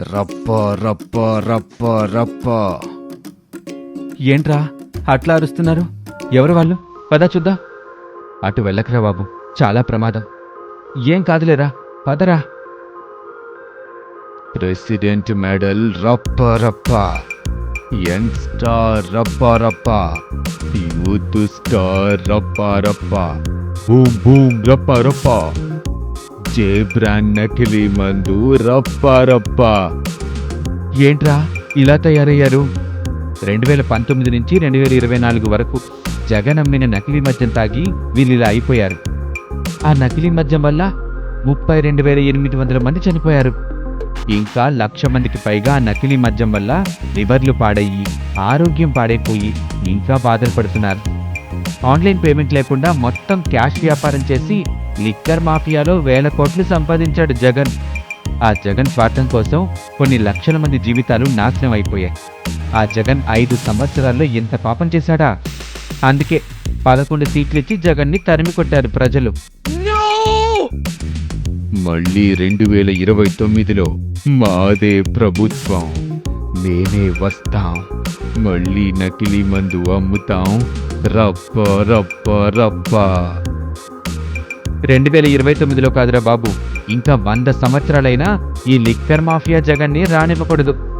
రప్ప రప్ప రప్ప రప్ప. ఏంట్రా అట్లా అరుస్తున్నారు? ఎవరు వాళ్ళు? పద చూద్దాం. అటు వెళ్ళకరా బాబు చాలా ప్రమాదం. ఏం కాదులేరా పదరా. ప్రెసిడెంట్ మెడల్ రప్ప రప్ప. యంగ్ స్టార్ రప్ప రప్ప. యూత్ స్టార్ రప్ప రప్ప. బూమ్ బూమ్ రప్ప రప్ప. జే బ్రాండ్ నకిలీ మందు రప్ప రప్ప. ఏంట్రా ఇలా తయారయ్యారు? రెండు వేల పంతొమ్మిది నుంచి రెండు వేల ఇరవై నాలుగు వరకు జగన్ అమ్మిన నకిలీ మద్యం తాగి వీళ్ళు ఇలా అయిపోయారు. ఆ నకిలీ మద్యం వల్ల ముప్పై రెండు వేల ఎనిమిది వందల మంది చనిపోయారు. ఇంకా లక్ష మందికి పైగా నకిలీ మద్యం వల్ల లివర్లు పాడయ్యి ఆరోగ్యం పాడైపోయి ఇంకా బాధలు పడుతున్నారు. ఆన్లైన్ పేమెంట్ లేకుండా మొత్తం క్యాష్ వ్యాపారం చేసి లిక్కర్ మాఫియాలో వేల కోట్లు సంపాదించాడు జగన్. ఆ జగన్ స్వార్థం కోసం కొన్ని లక్షల మంది జీవితాలు నాశనం అయిపోయాయి. ఆ జగన్ ఐదు సంవత్సరాల్లో ఎంత పాపం చేశాడా? అందుకే పదకొండు సీట్లు ఇచ్చి జగన్ని తరిమి కొట్టారు ప్రజలు. మళ్ళీ రెండు వేల ఇరవై తొమ్మిదిలో మాదే ప్రభుత్వం. మేమే వస్తాం. మళ్ళీ నకిలీ మందు అమ్ముతాం. రప్ప రప్ప రప్ప. రెండు వేల ఇరవై తొమ్మిదిలో కాదురా బాబు. ఇంకా వంద సంవత్సరాలైనా ఈ లిక్కర్ మాఫియా జగన్ని రానివ్వకూడదు.